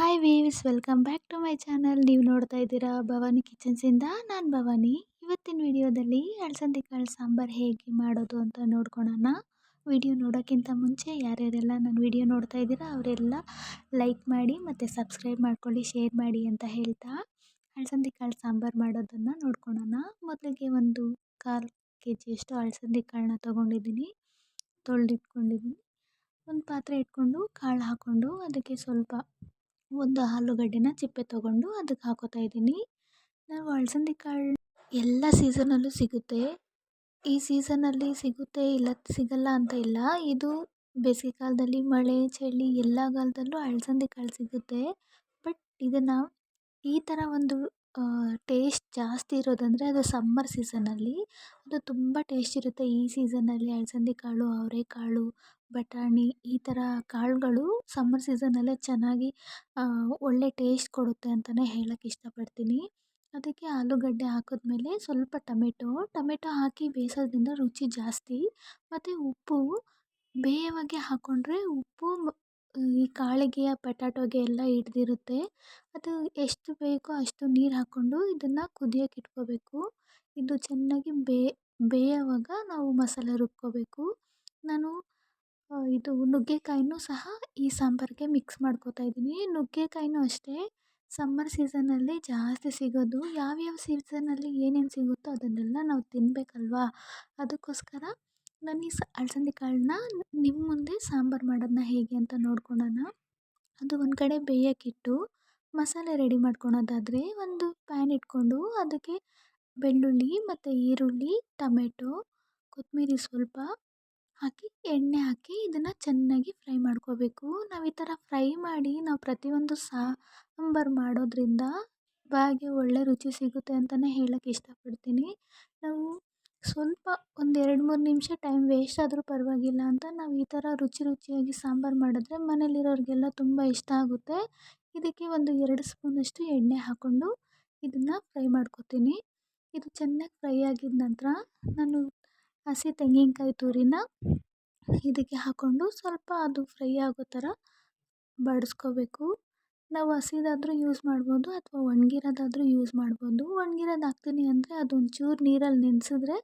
Hi views welcome back to my channel ನೀವು ನೋಡ್ತಾ ಇದ್ದೀರಾ ಭವಾನಿ ಕಿಚನ್ಸಿಂದ? ನಾನು ಭವಾನಿ. ಇವತ್ತಿನ ವಿಡಿಯೋದಲ್ಲಿ ಅಳಸಂದಿ ಕಾಳು ಸಾಂಬಾರು ಹೇಗೆ ಮಾಡೋದು ಅಂತ ನೋಡ್ಕೊಳೋಣ. ವಿಡಿಯೋ ನೋಡೋಕ್ಕಿಂತ ಮುಂಚೆ ಯಾರ್ಯಾರೆಲ್ಲ ನನ್ನ ವಿಡಿಯೋ ನೋಡ್ತಾ ಇದ್ದೀರಾ, ಅವರೆಲ್ಲ ಲೈಕ್ ಮಾಡಿ ಮತ್ತು ಸಬ್ಸ್ಕ್ರೈಬ್ ಮಾಡ್ಕೊಳ್ಳಿ, ಶೇರ್ ಮಾಡಿ ಅಂತ ಹೇಳ್ತಾ ಅಳಸಂದಿ ಕಾಳು ಸಾಂಬಾರು ಮಾಡೋದನ್ನು ನೋಡ್ಕೊಳೋಣ. ಮೊದಲಿಗೆ ಒಂದು ಕಾಲು ಕೆ ಜಿಯಷ್ಟು ಅಳಸಂದಿ ಕಾಳನ್ನ ತೊಗೊಂಡಿದ್ದೀನಿ. ತೊಳೆದಿಟ್ಕೊಂಡಿದ್ದೀನಿ. ಒಂದು ಪಾತ್ರೆ ಇಟ್ಕೊಂಡು ಕಾಳು ಹಾಕ್ಕೊಂಡು ಅದಕ್ಕೆ ಸ್ವಲ್ಪ ಒಂದು ಆಲೂಗಡ್ಡೆನ ಚಿಪ್ಪೆ ತೊಗೊಂಡು ಅದಕ್ಕೆ ಹಾಕೋತಾ ಇದ್ದೀನಿ. ನಾವು ಅಲಸಂದೆ ಕಾಳು ಎಲ್ಲ ಸೀಸನಲ್ಲೂ ಸಿಗುತ್ತೆ. ಈ ಸೀಸನಲ್ಲಿ ಸಿಗುತ್ತೆ ಇಲ್ಲ ಸಿಗಲ್ಲ ಅಂತ ಇಲ್ಲ. ಇದು ಬೇಸಿಗೆ ಕಾಲದಲ್ಲಿ ಮಳೆ, ಚಳಿ ಎಲ್ಲ ಕಾಲದಲ್ಲೂ ಅಲಸಂದೆ ಕಾಳು ಸಿಗುತ್ತೆ. ಬಟ್ ಇದನ್ನು ಈ ಥರ ಒಂದು ಟೇಸ್ಟ್ ಜಾಸ್ತಿ ಇರೋದಂದರೆ ಅದು ಸಮ್ಮರ್ ಸೀಸನಲ್ಲಿ. ಅದು ತುಂಬ ಟೇಸ್ಟ್ ಇರುತ್ತೆ ಈ ಸೀಸನಲ್ಲಿ ಅಲಸಂದೆ ಕಾಳು ಅವರೆಕಾಳು ಬಟಾಣಿ ಈ ಥರ ಕಾಳುಗಳು ಸಮ್ಮರ್ ಸೀಸನಲ್ಲೇ ಚೆನ್ನಾಗಿ ಒಳ್ಳೆ ಟೇಸ್ಟ್ ಕೊಡುತ್ತೆ ಅಂತಲೇ ಹೇಳಕ್ಕೆ ಇಷ್ಟಪಡ್ತೀನಿ. ಅದಕ್ಕೆ ಆಲೂಗಡ್ಡೆ ಹಾಕಿದ್ಮೇಲೆ ಸ್ವಲ್ಪ ಟೊಮೆಟೊ ಟೊಮೆಟೊ ಹಾಕಿ ಬೇಯಿಸೋದ್ರಿಂದ ರುಚಿ ಜಾಸ್ತಿ. ಮತ್ತು ಉಪ್ಪು, ಬೇಯೋವಾಗೆ ಹಾಕ್ಕೊಂಡ್ರೆ ಉಪ್ಪು ಈ ಕಾಳಿಗೆ, ಪಟಾಟೋಗೆ ಎಲ್ಲ ಹಿಡ್ದಿರುತ್ತೆ. ಅದು ಎಷ್ಟು ಬೇಕೋ ಅಷ್ಟು ನೀರು ಹಾಕ್ಕೊಂಡು ಇದನ್ನು ಕುದಿಯೋಕೆ ಇಟ್ಕೋಬೇಕು. ಇದು ಚೆನ್ನಾಗಿ ಬೇಯೋವಾಗ ನಾವು ಮಸಾಲೆ ರುಬ್ಕೋಬೇಕು. ನಾನು ಇದು ನುಗ್ಗೆಕಾಯಿನೂ ಸಹ ಈ ಸಾಂಬಾರಿಗೆ ಮಿಕ್ಸ್ ಮಾಡ್ಕೋತಾ ಇದ್ದೀನಿ. ನುಗ್ಗೆಕಾಯಿನೂ ಅಷ್ಟೇ. ಸಮ್ಮರ್ ಸೀಸನಲ್ಲಿ ಜಾಸ್ತಿ ಸಿಗೋದು, ಯಾವ್ಯಾವ ಸೀಸನಲ್ಲಿ ಏನೇನು ಸಿಗುತ್ತೋ ಅದನ್ನೆಲ್ಲ ನಾವು ತಿನ್ನಬೇಕಲ್ವಾ ಅದಕ್ಕೋಸ್ಕರ ನಾನು ಈ ಸ ಅಲಸಂದಿ ಕಾಳನ್ನ ನಿಮ್ಮ ಮುಂದೆ ಸಾಂಬಾರು ಮಾಡೋದನ್ನ ಹೇಗೆ ಅಂತ ನೋಡ್ಕೊಳೋಣ ಅದು ಒಂದು ಕಡೆ ಬೇಯೋಕ್ಕಿಟ್ಟು ಮಸಾಲೆ ರೆಡಿ ಮಾಡ್ಕೊಳೋದಾದರೆ ಒಂದು ಪ್ಯಾನ್ ಇಟ್ಕೊಂಡು ಅದಕ್ಕೆ ಬೆಳ್ಳುಳ್ಳಿ ಮತ್ತು ಈರುಳ್ಳಿ, ಟೊಮೆಟೊ ಕೊತ್ತಂಬರಿ ಸ್ವಲ್ಪ ಹಾಕಿ, ಎಣ್ಣೆ ಹಾಕಿ ಇದನ್ನು ಚೆನ್ನಾಗಿ ಫ್ರೈ ಮಾಡ್ಕೋಬೇಕು. ನಾವು ಈ ಥರ ಫ್ರೈ ಮಾಡಿ ನಾವು ಪ್ರತಿಯೊಂದು ಸಾಂಬಾರು ಮಾಡೋದ್ರಿಂದ ಬಾಯಿಗೆ ಒಳ್ಳೆ ರುಚಿ ಸಿಗುತ್ತೆ ಅಂತಲೇ ಹೇಳಕ್ಕೆ ಇಷ್ಟಪಡ್ತೀನಿ. ನಾವು ಸ್ವಲ್ಪ ಒಂದು ಎರಡು ಮೂರು ನಿಮಿಷ ಟೈಮ್ ವೇಸ್ಟ್ ಆದರೂ ಪರವಾಗಿಲ್ಲ ಅಂತ ನಾವು ಈ ಥರ ರುಚಿ ರುಚಿಯಾಗಿ ಸಾಂಬಾರು ಮಾಡಿದ್ರೆ ಮನೇಲಿರೋರಿಗೆಲ್ಲ ತುಂಬ ಇಷ್ಟ ಆಗುತ್ತೆ. ಇದಕ್ಕೆ ಒಂದು ಎರಡು ಸ್ಪೂನಷ್ಟು ಎಣ್ಣೆ ಹಾಕ್ಕೊಂಡು ಇದನ್ನು ಫ್ರೈ ಮಾಡ್ಕೋತೀನಿ. ಇದು ಚೆನ್ನಾಗಿ ಫ್ರೈ ಆಗಿದ ನಂತರ ನಾನು ಹಸಿ ತೆಂಗಿನಕಾಯಿ ತುರಿನ ಇದಕ್ಕೆ ಹಾಕ್ಕೊಂಡು ಸ್ವಲ್ಪ ಅದು ಫ್ರೈ ಆಗೋ ಥರ ಬಾಡಿಸ್ಕೋಬೇಕು. ನಾವು ಹಸಿದಾದರೂ ಯೂಸ್ ಮಾಡ್ಬೋದು ಅಥವಾ ಒಣಗಿರೋದಾದರೂ ಯೂಸ್ ಮಾಡ್ಬೋದು. ಒಣಗಿರೋದು ಹಾಕ್ತೀನಿ ಅಂದರೆ ಅದು ಒಂಚೂರು ನೀರಲ್ಲಿ ನೆನೆಸಿದ್ರೆ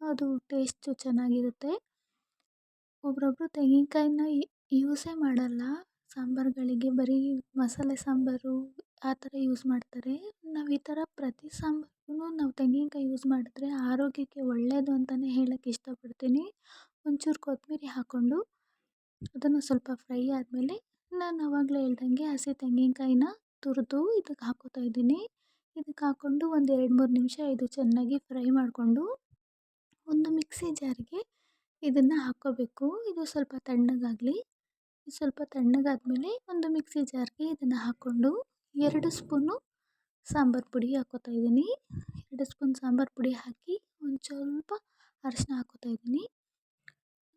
ಅದು ಟೇಸ್ಟು ಚೆನ್ನಾಗಿರುತ್ತೆ. ಒಬ್ಬರೊಬ್ರು ತೆಂಗಿನಕಾಯಿನ ಯೂಸೇ ಮಾಡಲ್ಲ. ಸಾಂಬಾರುಗಳಿಗೆ ಬರೀ ಮಸಾಲೆ ಸಾಂಬಾರು ಆ ಥರ ಯೂಸ್ ಮಾಡ್ತಾರೆ. ನಾವು ಈ ಥರ ಪ್ರತಿ ಸಾಂಬಾರಿಗೂ ನಾವು ತೆಂಗಿನಕಾಯಿ ಯೂಸ್ ಮಾಡಿದ್ರೆ ಆರೋಗ್ಯಕ್ಕೆ ಒಳ್ಳೆಯದು ಅಂತಲೇ ಹೇಳಕ್ಕೆ ಇಷ್ಟಪಡ್ತೀನಿ. ಒಂಚೂರು ಕೊತ್ತಂಬರಿ ಹಾಕ್ಕೊಂಡು ಅದನ್ನು ಸ್ವಲ್ಪ ಫ್ರೈ ಆದಮೇಲೆ ನಾನು ಆವಾಗಲೇ ಹೇಳ್ದಂಗೆ ಹಸಿ ತೆಂಗಿನಕಾಯಿನ ತುರಿದು ಇದಕ್ಕೆ ಹಾಕ್ಕೋತಾ ಇದ್ದೀನಿ. ಇದಕ್ಕೆ ಹಾಕ್ಕೊಂಡು ಒಂದು ಎರಡು ಮೂರು ನಿಮಿಷ ಇದು ಚೆನ್ನಾಗಿ ಫ್ರೈ ಮಾಡಿಕೊಂಡು ಒಂದು ಮಿಕ್ಸಿ ಜಾರಿಗೆ ಇದನ್ನು ಹಾಕ್ಕೋಬೇಕು. ಇದು ಸ್ವಲ್ಪ ತಣ್ಣಗಾಗಲಿ. ಸ್ವಲ್ಪ ತಣ್ಣಗಾದ್ಮೇಲೆ ಒಂದು ಮಿಕ್ಸಿ ಜಾರ್ಗೆ ಇದನ್ನು ಹಾಕ್ಕೊಂಡು ಎರಡು ಸ್ಪೂನು ಸಾಂಬಾರು ಪುಡಿ ಹಾಕ್ಕೋತಾ ಇದ್ದೀನಿ. ಎರಡು ಸ್ಪೂನ್ ಸಾಂಬಾರು ಪುಡಿ ಹಾಕಿ ಒಂದು ಸ್ವಲ್ಪ ಅರಿಶಿನ ಹಾಕ್ಕೋತಾ ಇದ್ದೀನಿ.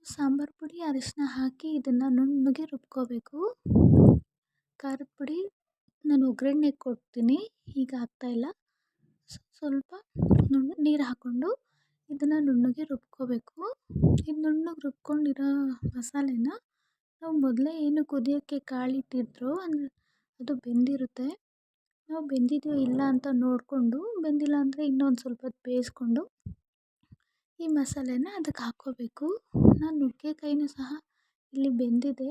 ಸಾಂಬಾರು ಪುಡಿ ಅರಿಶಿನ ಹಾಕಿ ಇದನ್ನು ನುಣ್ಣಗೆ ರುಬ್ಕೋಬೇಕು. ಖಾರದ ಪುಡಿ ನಾನು ಒಗ್ಗರಣೆ ಕೊಡ್ತೀನಿ, ಈಗ ಹಾಕ್ತಾಯಿಲ್ಲ ಸ್ವಲ್ಪ ನುಣ್ಣು ನೀರು ಹಾಕ್ಕೊಂಡು ಇದನ್ನು ನುಣ್ಣಗೆ ರುಬ್ಕೋಬೇಕು. ಇದು ನುಣ್ಣಗೆ ರುಬ್ಕೊಂಡಿರೋ ಮಸಾಲೆನ ನಾವು ಮೊದಲೇ ಏನು ಕುದಿಯೋಕ್ಕೆ ಕಾಳಿಟ್ಟಿದ್ರೋ ಅಂದರೆ ಅದು ಬೆಂದಿರುತ್ತೆ. ನಾವು ಬೆಂದಿದೆಯೋ ಇಲ್ಲ ಅಂತ ನೋಡಿಕೊಂಡು, ಬೆಂದಿಲ್ಲ ಅಂದರೆ ಇನ್ನೊಂದು ಸ್ವಲ್ಪ ಬೇಯಿಸ್ಕೊಂಡು ಈ ಮಸಾಲೆನ ಅದಕ್ಕೆ ಹಾಕ್ಕೋಬೇಕು. ನಾನು ನುಗ್ಗೆಕಾಯಿನೂ ಸಹ ಇಲ್ಲಿ ಬೆಂದಿದೆ.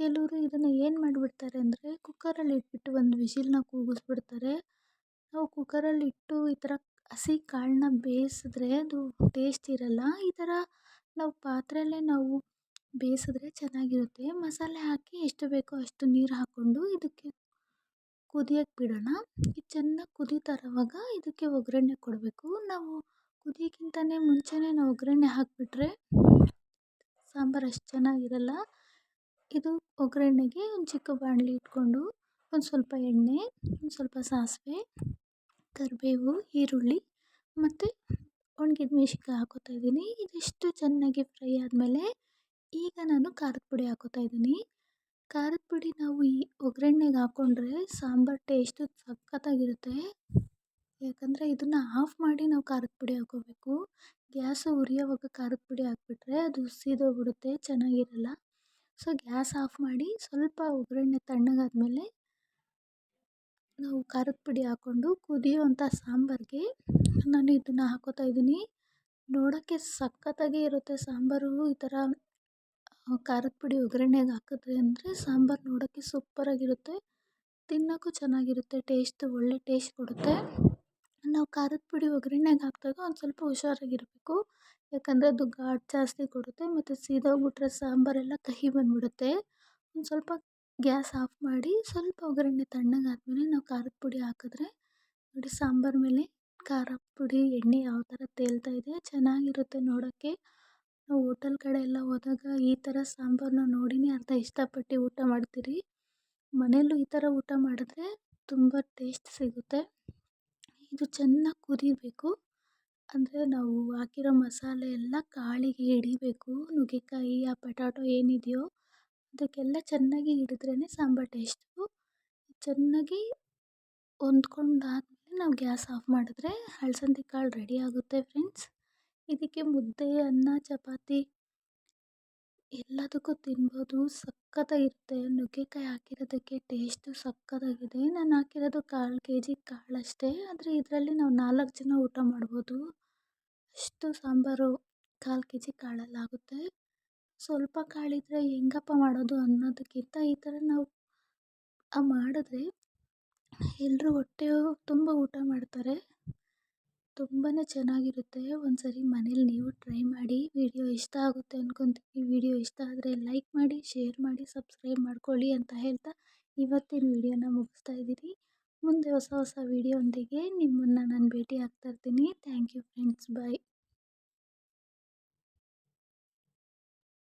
ಕೆಲವರು ಇದನ್ನು ಏನು ಮಾಡಿಬಿಡ್ತಾರೆ ಅಂದರೆ ಕುಕ್ಕರಲ್ಲಿ ಇಟ್ಬಿಟ್ಟು ಒಂದು ವಿಶಿಲ್ನ ಕೂಗಿಸ್ಬಿಡ್ತಾರೆ. ನಾವು ಕುಕ್ಕರಲ್ಲಿ ಇಟ್ಟು ಈ ಥರ ಹಸಿ ಕಾಳನ್ನ ಬೇಯಿಸಿದ್ರೆ ಅದು ಟೇಸ್ಟ್ ಇರಲ್ಲ. ಈ ಥರ ನಾವು ಪಾತ್ರೆಯಲ್ಲೇ ನಾವು ಬೇಯಿಸಿದ್ರೆ ಚೆನ್ನಾಗಿರುತ್ತೆ. ಮಸಾಲೆ ಹಾಕಿ ಎಷ್ಟು ಬೇಕೋ ಅಷ್ಟು ನೀರು ಹಾಕ್ಕೊಂಡು ಇದಕ್ಕೆ ಕುದಿಯೋಕ್ಕೆ ಬಿಡೋಣ. ಇದು ಚೆನ್ನಾಗಿ ಕುದೀತಾ ಇರೋವಾಗ ಇದಕ್ಕೆ ಒಗ್ಗರಣೆ ಕೊಡಬೇಕು. ನಾವು ಕುದಿಯೋಕ್ಕಿಂತಲೇ ಮುಂಚೆನೇ ನಾವು ಒಗ್ಗರಣೆ ಹಾಕಿಬಿಟ್ರೆ ಸಾಂಬಾರು ಅಷ್ಟು ಚೆನ್ನಾಗಿರಲ್ಲ. ಇದು ಒಗ್ಗರಣೆಗೆ ಒಂದು ಚಿಕ್ಕ ಬಾಣಲಿ ಇಟ್ಕೊಂಡು ಒಂದು ಸ್ವಲ್ಪ ಎಣ್ಣೆ, ಒಂದು ಸ್ವಲ್ಪ ಸಾಸಿವೆ, ಕರಿಬೇವು, ಈರುಳ್ಳಿ ಮತ್ತು ಒಣಗಿದ ಮೆಣ್ಸಿನ್ಕಾಯಿ ಹಾಕೋತಾ ಇದ್ದೀನಿ. ಇದಿಷ್ಟು ಚೆನ್ನಾಗಿ ಫ್ರೈ ಆದಮೇಲೆ ಈಗ ನಾನು ಖಾರದ ಪುಡಿ ಹಾಕ್ಕೋತಾ ಇದ್ದೀನಿ. ಖಾರದ ಪುಡಿ ನಾವು ಈ ಒಗ್ಗರಣೆಗೆ ಹಾಕ್ಕೊಂಡ್ರೆ ಸಾಂಬಾರು ಟೇಸ್ಟು ಸಖತ್ತಾಗಿರುತ್ತೆ. ಯಾಕಂದರೆ ಇದನ್ನು ಆಫ್ ಮಾಡಿ ನಾವು ಖಾರದ ಪುಡಿ ಹಾಕ್ಕೋಬೇಕು ಗ್ಯಾಸು ಉರಿಯೋವಾಗ ಖಾರದ ಪುಡಿ ಹಾಕ್ಬಿಟ್ರೆ ಅದು ಸೀದೋಗ್ಬಿಡುತ್ತೆ ಚೆನ್ನಾಗಿರಲ್ಲ. ಸೊ ಗ್ಯಾಸ್ ಆಫ್ ಮಾಡಿ ಸ್ವಲ್ಪ ಒಗ್ಗರಣೆ ತಣ್ಣಗಾದ್ಮೇಲೆ ನಾವು ಖಾರದ ಪುಡಿ ಹಾಕ್ಕೊಂಡು ಕುದಿಯೋವಂಥ ಸಾಂಬಾರಿಗೆ ನಾನು ಇದನ್ನು ಹಾಕ್ಕೋತಾ ಇದ್ದೀನಿ. ನೋಡೋಕ್ಕೆ ಸಖತ್ತಾಗೇ ಇರುತ್ತೆ ಸಾಂಬಾರು, ಈ ಥರ ಖಾರದ ಪುಡಿ ಒಗ್ಗರಣೆಗೆ ಹಾಕಿದ್ರೆ ಅಂದರೆ ಸಾಂಬಾರು ನೋಡೋಕ್ಕೆ ಸೂಪ್ಪರಾಗಿರುತ್ತೆ ತಿನ್ನೋಕ್ಕೂ ಚೆನ್ನಾಗಿರುತ್ತೆ ಟೇಸ್ಟ್ ಒಳ್ಳೆ ಟೇಸ್ಟ್ ಕೊಡುತ್ತೆ. ನಾವು ಖಾರದ ಪುಡಿ ಒಗ್ಗರಣೆಗೆ ಹಾಕಿದಾಗ ಒಂದು ಸ್ವಲ್ಪ ಹುಷಾರಾಗಿರಬೇಕು. ಯಾಕಂದರೆ ಅದು ಘಾಟ್ ಜಾಸ್ತಿ ಕೊಡುತ್ತೆ ಮತ್ತು ಸೀದೋಗ್ಬಿಟ್ರೆ ಸಾಂಬಾರೆಲ್ಲ ಕಹಿ ಬಂದುಬಿಡುತ್ತೆ. ಒಂದು ಸ್ವಲ್ಪ ಗ್ಯಾಸ್ ಆಫ್ ಮಾಡಿ ಸ್ವಲ್ಪ ಒಗ್ಗರಣೆ ತಣ್ಣಗಾದ್ಮೇಲೆ ನಾವು ಖಾರದ ಪುಡಿ ಹಾಕಿದ್ರೆ ನೋಡಿ ಸಾಂಬಾರು ಮೇಲೆ ಖಾರ ಪುಡಿ, ಎಣ್ಣೆ ಯಾವ ಥರ ತೇಲ್ತಾ ಇದೆ ಚೆನ್ನಾಗಿರುತ್ತೆ ನೋಡೋಕ್ಕೆ. ನಾವು ಹೋಟೆಲ್ ಕಡೆ ಎಲ್ಲ ಹೋದಾಗ ಈ ಥರ ಸಾಂಬಾರನ್ನ ನೋಡಿನೇ ಅರ್ಧ ಇಷ್ಟಪಟ್ಟು ಊಟ ಮಾಡ್ತೀರಿ. ಮನೆಯಲ್ಲೂ ಈ ಥರ ಊಟ ಮಾಡಿದ್ರೆ ತುಂಬ ಟೇಸ್ಟ್ ಸಿಗುತ್ತೆ. ಇದು ಚೆನ್ನಾಗಿ ಕುದಿಬೇಕು. ಅಂದರೆ ನಾವು ಹಾಕಿರೋ ಮಸಾಲೆ ಎಲ್ಲ ಕಾಳಿಗೆ ಹಿಡಿಬೇಕು. ನುಗ್ಗೆಕಾಯಿ, ಆ ಪಟಾಟೊ ಏನಿದೆಯೋ ಅದಕ್ಕೆಲ್ಲ ಚೆನ್ನಾಗಿ ಹಿಡಿದ್ರೇ ಸಾಂಬಾರು ಟೇಸ್ಟು ಚೆನ್ನಾಗಿ ಹೊಂದ್ಕೊಂಡಾದ್ಮೇಲೆ ನಾವು ಗ್ಯಾಸ್ ಆಫ್ ಮಾಡಿದ್ರೆ ಅಲಸಂದೆ ಕಾಳು ರೆಡಿ ಆಗುತ್ತೆ ಫ್ರೆಂಡ್ಸ್ ಇದಕ್ಕೆ ಮುದ್ದೆ, ಅನ್ನ, ಚಪಾತಿ ಎಲ್ಲದಕ್ಕೂ ತಿನ್ಬೋದು. ಸಖತ್ತಾಗಿರುತ್ತೆ ನುಗ್ಗೆಕಾಯಿ ಹಾಕಿರೋದಕ್ಕೆ ಟೇಸ್ಟು ಸಖತ್ತಾಗಿದೆ ನಾನು ಹಾಕಿರೋದು ಕಾಲು ಕೆ ಜಿ ಕಾಳಷ್ಟೇ ಆದರೆ ಇದರಲ್ಲಿ ನಾವು ನಾಲ್ಕು ಜನ ಊಟ ಮಾಡ್ಬೋದು. ಅಷ್ಟು ಸಾಂಬಾರು ಕಾಲು ಕೆ ಜಿ ಕಾಳಲ್ಲಾಗುತ್ತೆ ಸ್ವಲ್ಪ ಕಾಳಿದ್ರೆ ಹೆಂಗಪ್ಪ ಮಾಡೋದು ಅನ್ನೋದಕ್ಕಿಂತ ಈ ಥರ ನಾವು ಮಾಡಿದ್ರೆ ಎಲ್ಲರೂ ಹೊಟ್ಟೆ ತುಂಬ ಊಟ ಮಾಡ್ತಾರೆ. ತುಂಬಾ ಚೆನ್ನಾಗಿರುತ್ತೆ. ಒಂದು ಸರಿ ಮನೇಲಿ ನೀವು ಟ್ರೈ ಮಾಡಿ. ವಿಡಿಯೋ ಇಷ್ಟ ಆಗುತ್ತೆ ಅಂದ್ಕೊತೀನಿ ವಿಡಿಯೋ ಇಷ್ಟ ಆದರೆ ಲೈಕ್ ಮಾಡಿ, ಶೇರ್ ಮಾಡಿ, ಸಬ್ಸ್ಕ್ರೈಬ್ ಮಾಡ್ಕೊಳ್ಳಿ ಅಂತ ಹೇಳ್ತಾ ಇವತ್ತಿನ ವಿಡಿಯೋನ ಮುಗಿಸ್ತಾ ಇದ್ದೀನಿ. ಮುಂದೆ ಹೊಸ ಹೊಸ ವಿಡಿಯೋಂದಿಗೆ ನಿಮ್ಮನ್ನು ನಾನು ಭೇಟಿ ಆಗ್ತಾ ಇರ್ತೀನಿ. Thank you friends. ಬಾಯ್.